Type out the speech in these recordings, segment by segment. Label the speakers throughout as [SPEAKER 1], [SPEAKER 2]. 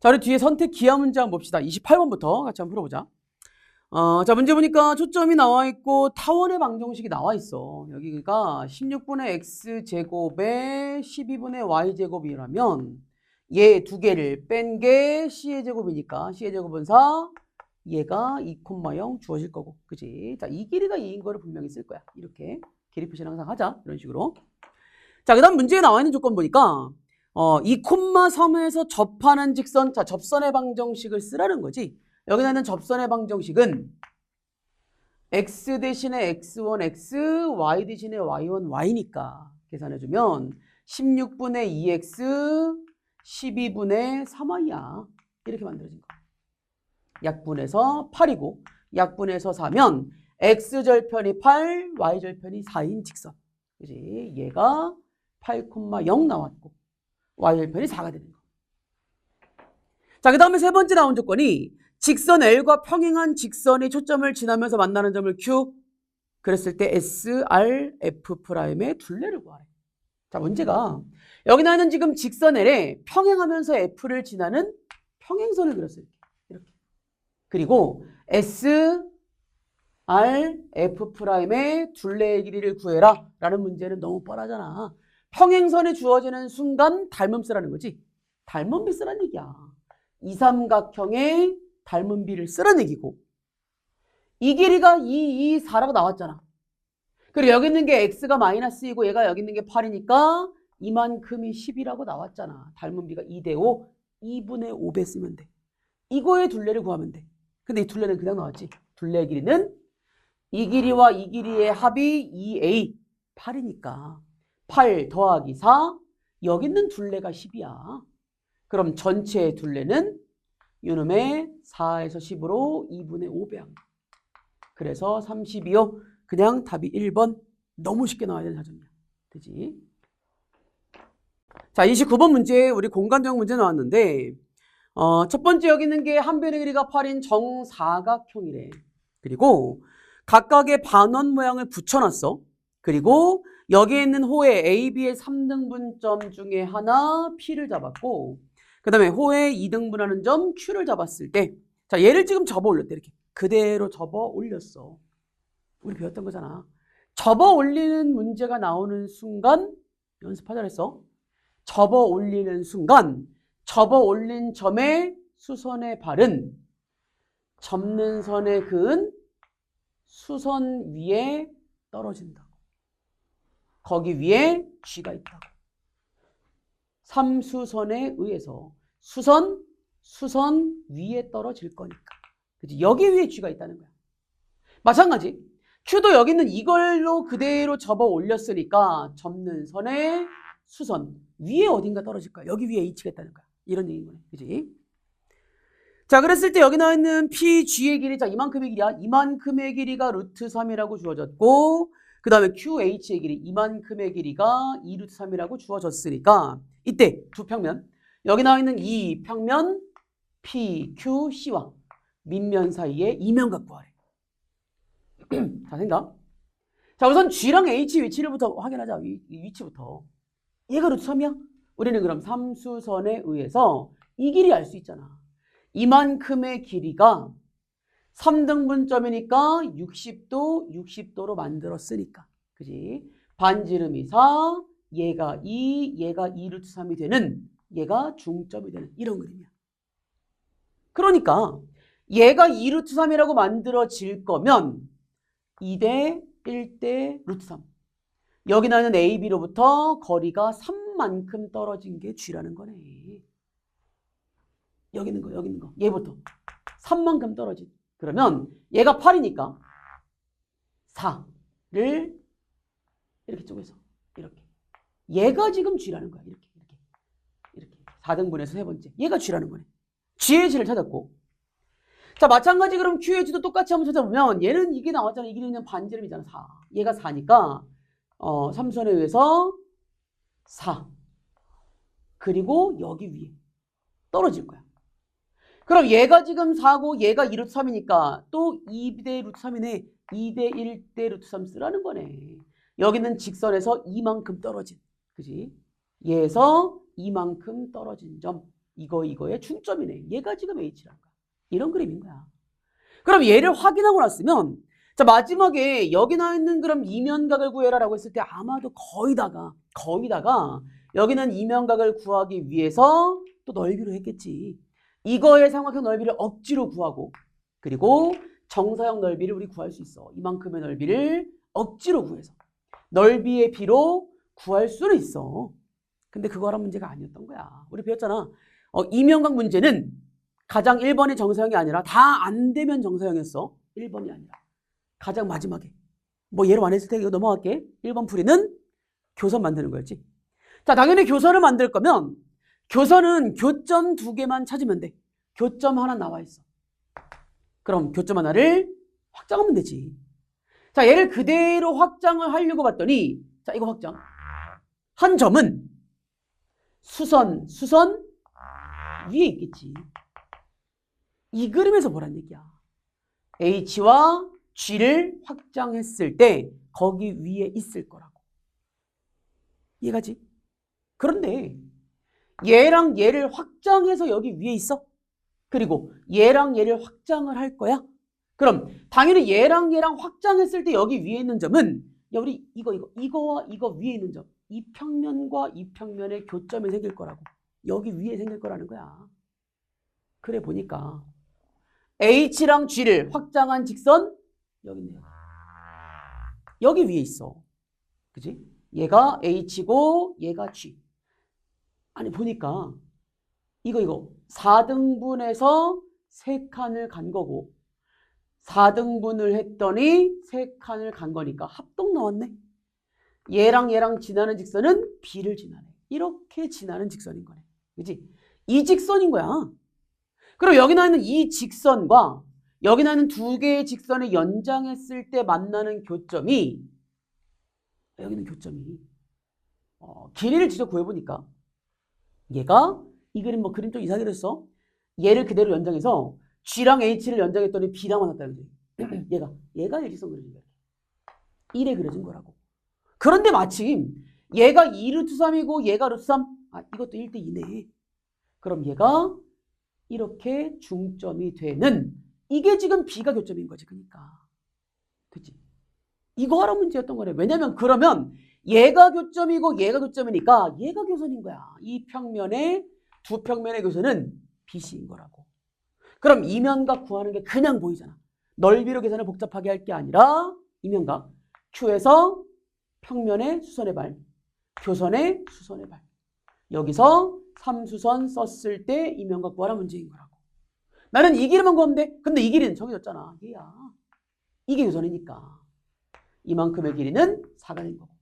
[SPEAKER 1] 자, 우리 뒤에 선택 기하 문제 한번 봅시다. 28번부터 같이 한번 풀어보자. 어, 자, 문제 보니까 초점이 나와 있고 타원의 방정식이 나와 있어. 여기가 16분의 x제곱에 12분의 y제곱이라면 얘 두 개를 뺀 게 c의 제곱이니까 c의 제곱은 4, 얘가 2,0 주어질 거고. 그지? 자, 이 길이가 2인 거를 분명히 쓸 거야. 이렇게 길이 표시를 항상 하자. 이런 식으로. 자, 그 다음 문제에 나와 있는 조건 보니까 어, 2,3에서 접하는 직선, 자, 접선의 방정식을 쓰라는 거지. 여기 나있는 접선의 방정식은 x 대신에 x1, x, y 대신에 y1, y니까 계산해주면 16분의 2x, 12분의 3y야. 이렇게 만들어진 거야. 약분해서 8이고 약분해서 4면 x절편이 8, y절편이 4인 직선. 그지? 얘가 8,0 나왔고 y절편이 4가 되는 거. 자, 그 다음에 세 번째 나온 조건이 직선 L과 평행한 직선이 초점을 지나면서 만나는 점을 Q 그랬을 때 S, R, F'의 둘레를 구하래. 자, 문제가 여기 나는 지금 직선 L에 평행하면서 F를 지나는 평행선을 그렸어요. 이렇게. 그리고 S, R, F'의 둘레의 길이를 구해라 라는 문제는 너무 뻔하잖아. 평행선이 주어지는 순간 닮음 쓰라는 거지. 닮음비 쓰라는 얘기야. 이삼각형의 닮은비를 쓰라는 얘기고 이 길이가 2, 2, 4라고 나왔잖아. 그리고 여기 있는 게 x가 마이너스이고 얘가 여기 있는 게 8이니까 이만큼이 10이라고 나왔잖아. 닮은비가 2대 5, 2분의 5배 쓰면 돼. 이거의 둘레를 구하면 돼. 근데 이 둘레는 그냥 나왔지. 둘레의 길이는 이 길이와 이 길이의 합이 2a, 8이니까 8 더하기 4, 여기 있는 둘레가 10이야. 그럼 전체의 둘레는 요놈의 4에서 10으로 2분의 5배 한 거. 그래서 32요. 그냥 답이 1번. 너무 쉽게 나와야 되는 사전이야. 되지? 자, 29번 문제 우리 공간적 문제 나왔는데 어, 첫 번째 여기 있는 게 한 변의 길이가 8인 정사각형이래. 그리고 각각의 반원 모양을 붙여놨어. 그리고 여기에 있는 호의 A, B의 3등분점 중에 하나 P를 잡았고 그 다음에 호의 2등분하는 점 Q를 잡았을 때 자 얘를 지금 접어 올렸대 이렇게. 그대로 접어 올렸어. 우리 배웠던 거잖아. 접어 올리는 문제가 나오는 순간 연습하자 그랬어. 접어 올리는 순간 접어 올린 점의 수선의 발은 접는 선의 그은 수선 위에 떨어진다고 거기 위에 쥐가 있다고 삼수선에 의해서 수선, 수선 위에 떨어질 거니까. 그치? 여기 위에 쥐가 있다는 거야. 마찬가지. Q도 여기 있는 이걸로 그대로 접어 올렸으니까 접는 선에 수선 위에 어딘가 떨어질 거야. 여기 위에 있다는 거야. 이런 얘기인 거네. 그지? 자, 그랬을 때 여기 나와 있는 PG의 길이, 자, 이만큼의 길이야. 이만큼의 길이가 루트 3이라고 주어졌고, 그 다음에 QH의 길이, 이만큼의 길이가 2 루트 3이라고 주어졌으니까, 이때 두 평면, 여기 나와 있는 이 평면 PQC와 밑면 사이에 이면각 구하래. 자, 생각. 자, 우선 G랑 H 위치를부터 확인하자. 위, 이 위치부터. 얘가 루트 3이야? 우리는 그럼 삼수선에 의해서 이 길이 알 수 있잖아. 이만큼의 길이가 3등분점이니까 60도, 60도로 만들었으니까. 그지? 반지름이 4, 얘가 2, 얘가 2 루트 3이 되는 얘가 중점이 되는 이런 그림이야. 그러니까 얘가 2 루트 3이라고 만들어질 거면 2대 1대 루트 3. 여기 나는 A, B로부터 거리가 3만큼 떨어진 게 G라는 거네. 여기 있는 거, 여기 있는 거. 얘부터 3만큼 떨어진. 그러면 얘가 8이니까 4를 이렇게 쪼개서 이렇게. 얘가 지금 G라는 거야. 이렇게. 이렇게. 이렇게. 4등분해서 세 번째. 얘가 G라는 거네. G의 G를 찾았고. 자, 마찬가지 그럼 Q의 G도 똑같이 한번 찾아보면 얘는 이게 나왔잖아. 이게 그냥 반지름이잖아. 4. 얘가 4니까 어, 삼선에 의해서 4. 그리고 여기 위에 떨어질 거야. 그럼 얘가 지금 4고 얘가 2 루트 3이니까 또 2대 루트 3이네. 2대 1대 루트 3 쓰라는 거네. 여기는 직선에서 이만큼 떨어진. 그지? 얘에서 이만큼 떨어진 점. 이거 이거의 중점이네. 얘가 지금 H라는 거야. 이런 그림인 거야. 그럼 얘를 확인하고 났으면 자 마지막에 여기 나와 있는 그럼 이면각을 구해라라고 했을 때 아마도 거의 다가 거의 다가 여기는 이면각을 구하기 위해서 또 넓이로 했겠지. 이거의 삼각형 넓이를 억지로 구하고 그리고 정사형 넓이를 우리 구할 수 있어. 이만큼의 넓이를 억지로 구해서 넓이의 비로 구할 수는 있어. 근데 그거란 문제가 아니었던 거야. 우리 배웠잖아. 어, 이면각 문제는 가장 1번이 정사형이 아니라 다 안 되면 정사형이었어. 1번이 아니라. 가장 마지막에. 뭐 예로 안 했을 테니까 이거 넘어갈게. 1번 풀이는 교선 만드는 거였지. 자, 당연히 교선을 만들 거면 교선은 교점 두 개만 찾으면 돼. 교점 하나 나와 있어. 그럼 교점 하나를 확장하면 되지. 자, 얘를 그대로 확장을 하려고 봤더니 자, 이거 확장. 한 점은 수선, 수선 위에 있겠지. 이 그림에서 뭐란 얘기야? H와 G를 확장했을 때 거기 위에 있을 거라고. 이해가지? 그런데 얘랑 얘를 확장해서 여기 위에 있어? 그리고 얘랑 얘를 확장을 할 거야? 그럼 당연히 얘랑 얘랑 확장했을 때 여기 위에 있는 점은 야 우리 이거 이거 이거와 이거 위에 있는 점 이 평면과 이 평면의 교점이 생길 거라고 여기 위에 생길 거라는 거야. 그래 보니까 H랑 G를 확장한 직선 여기 있네요. 여기 위에 있어. 그지? 얘가 H고 얘가 G. 아니 보니까 이거 이거 4등분해서 3칸을 간 거고 4등분을 했더니 3칸을 간 거니까 합동 나왔네. 얘랑 얘랑 지나는 직선은 B를 지나네. 이렇게 지나는 직선인 거네. 그지? 이 직선인 거야. 그럼 여기 나 있는 이 직선과 여기 나 있는 두 개의 직선을 연장했을 때 만나는 교점이 여기는 교점이 어, 길이를 직접 구해보니까 얘가 이 그림 뭐 그림 좀 이상하게 그렸어. 얘를 그대로 연장해서 G랑 H를 연장했더니 B랑 만났다 그지? 얘가 얘가 일직선 그려진 거야. 1에 그려진 거라고. 그런데 마침 얘가 2루트 3이고 얘가 루트 3. 아 이것도 1대 2네. 그럼 얘가 이렇게 중점이 되는 이게 지금 B가 교점인 거지. 그러니까. 그치? 이거 하라 문제였던 거래. 왜냐면 그러면 얘가 교점이고 얘가 교점이니까 얘가 교선인 거야. 이 평면의 두 평면의 교선은 BC인 거라고. 그럼 이면각 구하는 게 그냥 보이잖아. 넓이로 계산을 복잡하게 할 게 아니라 이면각 Q에서 평면의 수선의 발, 교선의 수선의 발. 여기서 삼수선 썼을 때 이면각 구하라 문제인 거라고. 나는 이 길이만 구하면 돼. 근데 이 길이는 정해졌잖아. 얘야. 이게 교선이니까. 이만큼의 길이는 4간인 거고.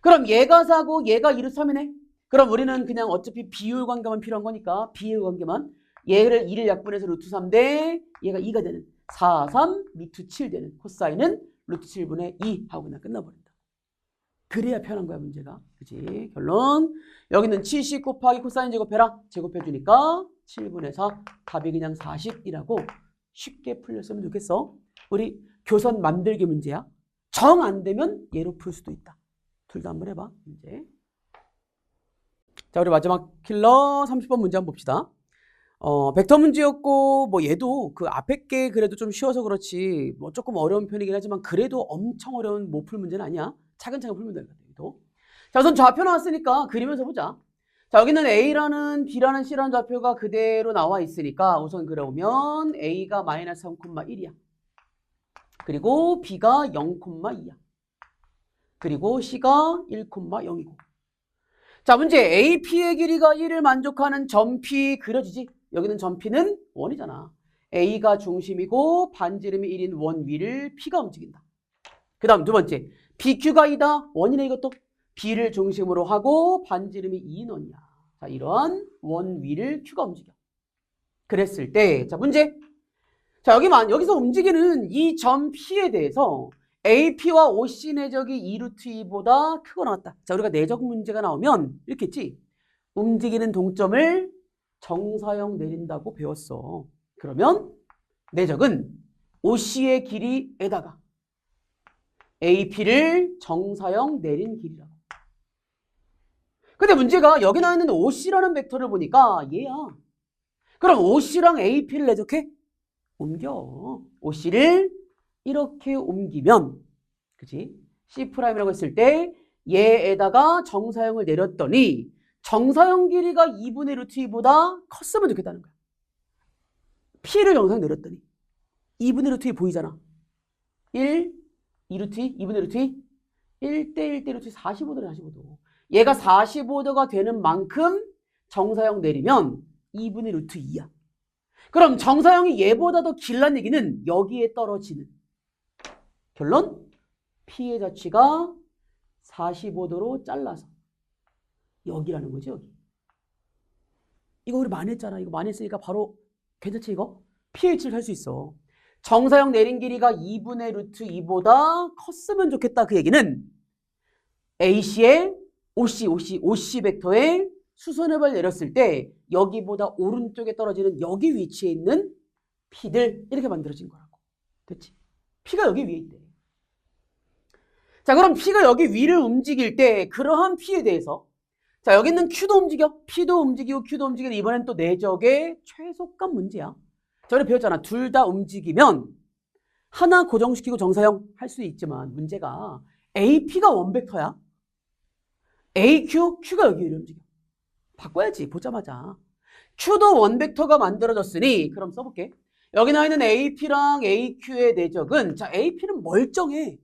[SPEAKER 1] 그럼 얘가 4고 얘가 2루 3이네. 그럼 우리는 그냥 어차피 비율 관계만 필요한 거니까 비율 관계만 얘를 2를 약분해서 루트 3 대 얘가 2가 되는 4, 3, 루트 7 되는 코사인은 루트 7분의 2 하고 그냥 끝나버린다. 그래야 편한 거야 문제가. 그지? 결론 여기는 70 곱하기 코사인 제곱해라. 제곱해주니까 7분의 4 답이 그냥 40이라고 쉽게 풀렸으면 좋겠어. 우리 교선 만들기 문제야. 정 안 되면 얘로 풀 수도 있다. 둘 다 한번 해봐. 문제. 자, 우리 마지막 킬러 30번 문제 한번 봅시다. 어, 벡터 문제였고, 뭐 얘도 그 앞에 게 그래도 좀 쉬워서 그렇지, 뭐 조금 어려운 편이긴 하지만 그래도 엄청 어려운 못 풀 문제는 아니야. 차근차근 풀면 같아, 도 자, 우선 좌표 나왔으니까 그리면서 보자. 자, 여기는 A라는 B라는 C라는 좌표가 그대로 나와 있으니까 우선 그려오면 A가 마이너스 3,1이야. 그리고 B가 0,2야. 그리고 C가 1,0이고. 자, 문제 AP의 길이가 1을 만족하는 점 P 그려지지? 여기는 점 P는 원이잖아. A가 중심이고 반지름이 1인 원 위를 P가 움직인다. 그 다음 두 번째 BQ가 2다. 원이네 이것도. B를 중심으로 하고 반지름이 2인 원이야. 자, 이러한 원 위를 Q가 움직여. 그랬을 때, 자, 문제. 자, 여기만, 여기서 움직이는 이 점 P에 대해서 AP와 OC 내적이 2루트 2보다 크고 나왔다. 자, 우리가 내적 문제가 나오면 이렇게 했지. 움직이는 동점을 정사형 내린다고 배웠어. 그러면 내적은 OC의 길이에다가 AP를 정사형 내린 길이라고. 근데 문제가 여기 나와 있는 OC라는 벡터를 보니까 얘야. 그럼 OC랑 AP를 내적해? 옮겨. OC를 이렇게 옮기면, 그치? C'이라고 했을 때, 얘에다가 정사형을 내렸더니, 정사형 길이가 2분의 루트 2보다 컸으면 좋겠다는 거야. P를 정사형 내렸더니, 2분의 루트 2 보이잖아. 1, 2루트 2, 2분의 루트 2, 1대 1대 루트 45도래 45도. 얘가 45도가 되는 만큼 정사형 내리면 2분의 루트 2야. 그럼 정사형이 얘보다 더 길란 얘기는 여기에 떨어지는. 결론? P의 자취가 45도로 잘라서 여기라는 거지 여기. 이거 우리 많이 했잖아. 이거 많이 했으니까 바로 괜찮지 이거? pH를 할 수 있어. 정사형 내린 길이가 2분의 루트 2보다 컸으면 좋겠다 그 얘기는 AC의 OC, OC, OC 벡터의 수선협을 내렸을 때 여기보다 오른쪽에 떨어지는 여기 위치에 있는 P들 이렇게 만들어진 거라고. 됐지? P가 여기 위에 있대. 자 그럼 P가 여기 위를 움직일 때 그러한 P에 대해서 자 여기 있는 Q도 움직여 P도 움직이고 Q도 움직이는 이번엔 또 내적의 최소값 문제야. 전에 배웠잖아. 둘 다 움직이면 하나 고정시키고 정사형 할 수 있지만 문제가 AP가 원벡터야. AQ, Q가 여기 움직여. 바꿔야지 보자마자. Q도 원벡터가 만들어졌으니 그럼 써볼게. 여기 나와 있는 AP랑 AQ의 내적은 자 AP는 멀쩡해.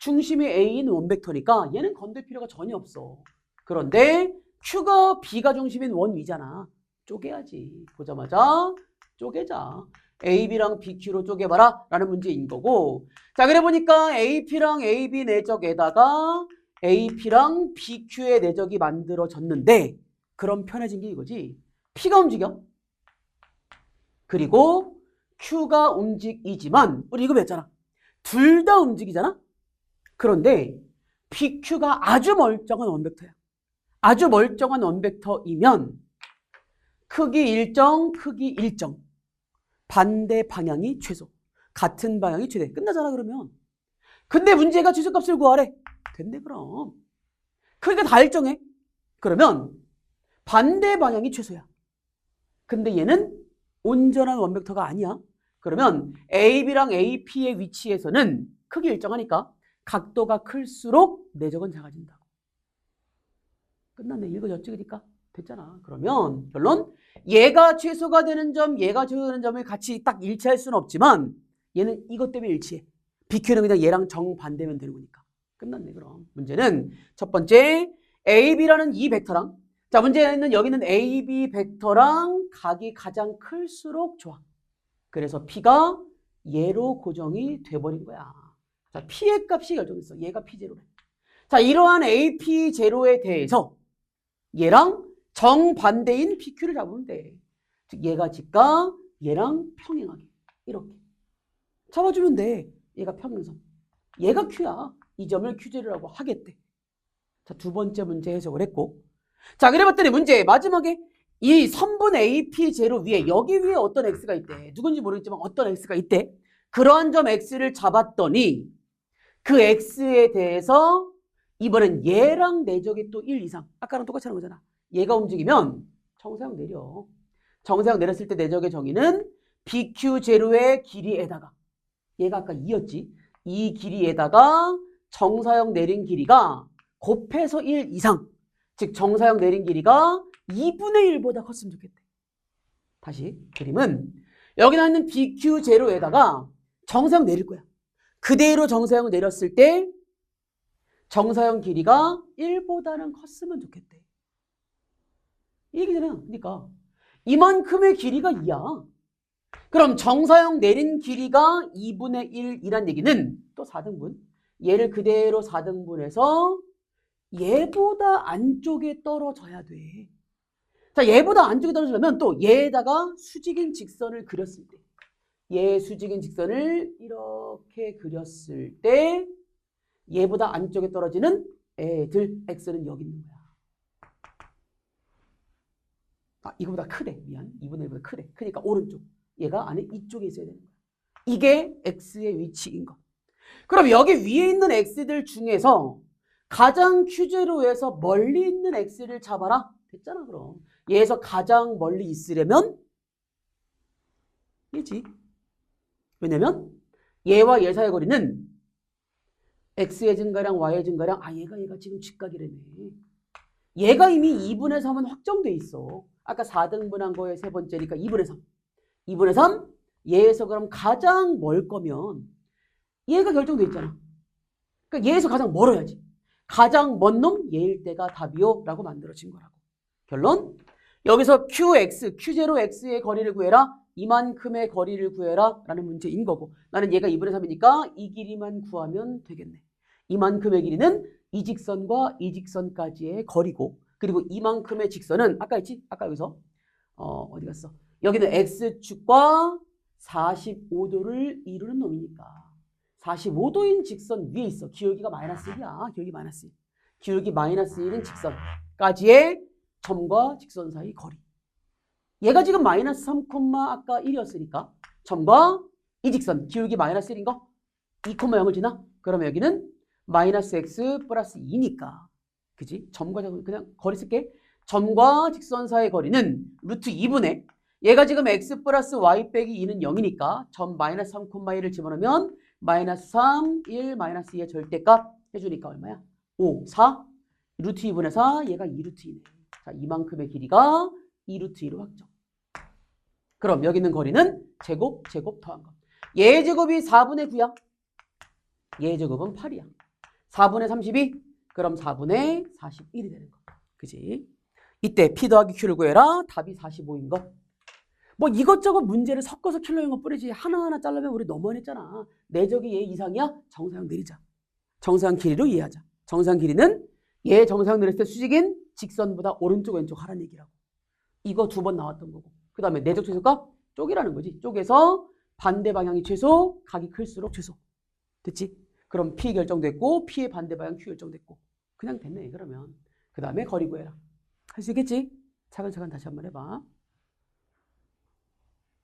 [SPEAKER 1] 중심이 A인 원벡터니까 얘는 건들 필요가 전혀 없어. 그런데 Q가 B가 중심인 원위잖아. 쪼개야지. 보자마자 쪼개자. AB랑 BQ로 쪼개봐라 라는 문제인 거고 자 그래 보니까 AP랑 AB 내적에다가 AP랑 BQ의 내적이 만들어졌는데 그럼 편해진 게 이거지 P가 움직여 그리고 Q가 움직이지만 우리 이거 배웠잖아 둘 다 움직이잖아 그런데 PQ가 아주 멀쩡한 원벡터야 아주 멀쩡한 원벡터이면 크기 일정 크기 일정 반대 방향이 최소. 같은 방향이 최대. 끝나잖아 그러면. 근데 문제가 최소값을 구하래. 된대 그럼. 크기가 다 일정해. 그러면 반대 방향이 최소야. 근데 얘는 온전한 원벡터가 아니야. 그러면 AB랑 AP의 위치에서는 크기 일정하니까 각도가 클수록 내적은 작아진다고. 끝났네. 읽어져 찍으니까. 됐잖아. 그러면 결론 얘가 최소가 되는 점, 얘가 최소되는 점을 같이 딱 일치할 수는 없지만 얘는 이것 때문에 일치해. BQ는 그냥 얘랑 정반대면 되는 거니까. 끝났네 그럼. 문제는 첫 번째 AB라는 이 벡터랑 자 문제는 여기는 AB 벡터랑 각이 가장 클수록 좋아. 그래서 P가 얘로 고정이 돼버린 거야. 자 P의 값이 결정됐어. 얘가 P0래. 자 이러한 AP0에 대해서 얘랑 정반대인 PQ를 잡으면 돼. 즉 얘가 직각, 얘랑 평행하게 이렇게 잡아주면 돼. 얘가 평행선. 얘가 Q야. 이 점을 Q0라고 하겠대. 자, 두 번째 문제 해석을 했고. 자, 그래 봤더니 문제 마지막에 이 선분 AP 제로 위에 여기 위에 어떤 X가 있대. 누군지 모르겠지만 어떤 X가 있대. 그러한 점 X를 잡았더니 그 X에 대해서 이번엔 얘랑 내적이 또 1 이상. 아까랑 똑같이 하는 거잖아. 얘가 움직이면 정사형 내려. 정사형 내렸을 때 내적의 정의는 BQ 제로의 길이에다가 얘가 아까 2였지. 이 길이에다가 정사형 내린 길이가 곱해서 1 이상. 즉 정사형 내린 길이가 2분의 1보다 컸으면 좋겠대. 다시 그림은 여기 나와 있는 BQ 제로에다가 정사형 내릴 거야. 그대로 정사형을 내렸을 때 정사형 길이가 1보다는 컸으면 좋겠대. 이 얘기잖아. 그러니까 이만큼의 길이가 2야. 그럼 정사형 내린 길이가 2분의 1이란 얘기는 또 4등분. 얘를 그대로 4등분해서 얘보다 안쪽에 떨어져야 돼. 자, 얘보다 안쪽에 떨어지려면 또 얘에다가 수직인 직선을 그렸을 때. 얘 수직인 직선을 이렇게 그렸을 때 얘보다 안쪽에 떨어지는 애들 x는 여기 있는 거야. 아, 이거보다 크대. 미안. 2분의 1보다 크대. 크니까 오른쪽. 얘가 안에 이쪽에 있어야 되는 거야. 이게 x의 위치인 거. 그럼 여기 위에 있는 x들 중에서 가장 q0에서 멀리 있는 x를 잡아라. 됐잖아, 그럼. 얘에서 가장 멀리 있으려면 얘지. 왜냐면 얘와 얘 사이의 거리는 x의 증가량, y의 증가량, 아 얘가 얘가 지금 직각이라며. 얘가 이미 2분의 3은 확정돼 있어. 아까 4등분한 거에 세 번째니까 2분의 3. 2분의 3? 얘에서 그럼 가장 멀 거면 얘가 결정돼 있잖아. 그러니까 얘에서 가장 멀어야지. 가장 먼 놈 얘일 때가 답이요 라고 만들어진 거라고. 결론? 여기서 qx, q0x의 거리를 구해라. 이만큼의 거리를 구해라 라는 문제인 거고 나는 얘가 2분의 3이니까 이 길이만 구하면 되겠네. 이만큼의 길이는 이 직선과 이 직선까지의 거리고 그리고 이만큼의 직선은 아까 있지? 아까 여기서 어, 어디 갔어? 여기는 x축과 45도를 이루는 놈이니까 45도인 직선 위에 있어. 기울기가 마이너스 1이야. 기울기 마이너스 1. 기울기 마이너스 1인 직선까지의 점과 직선 사이 거리. 얘가 지금 마이너스 3, 아까 1이었으니까 점과 이 직선 기울기 마이너스 1인 거 2, 0을 지나? 그러면 여기는 마이너스 x 플러스 2니까 그지? 점과 점 그냥 거리 쓸게 점과 직선 사이의 거리는 루트 2분의 얘가 지금 x 플러스 y 빼기 2는 0이니까 점 마이너스 3, 1을 집어넣으면 마이너스 3, 1, 마이너스 2의 절대값 해주니까 얼마야? 5, 4 루트 2분의 4 얘가 2루트 2네 자 이만큼의 길이가 2루트 2로 확정 그럼 여기 있는 거리는 제곱, 제곱 더한 것. 얘 제곱이 4분의 9야. 얘 제곱은 8이야. 4분의 32? 그럼 4분의 41이 되는 거. 그지? 이때 P 더하기 Q를 구해라. 답이 45인 거. 뭐 이것저것 문제를 섞어서 킬러인 것 뿐이지 하나하나 잘라면 우리 너무 했잖아. 내적이 얘 이상이야? 정사형 내리자. 정사형 길이로 이해하자. 정사형 길이는 얘 정사형 내렸을 때 수직인 직선보다 오른쪽 왼쪽 하라는 얘기라고. 이거 두 번 나왔던 거고. 그 다음에 내적 최소값 쪼개라는 거지. 쪼개서 반대 방향이 최소, 각이 클수록 최소. 됐지? 그럼 P 결정됐고 P의 반대 방향 Q 결정됐고 그냥 됐네 그러면. 그 다음에 거리 구해라. 할 수 있겠지? 차근차근 다시 한번 해봐.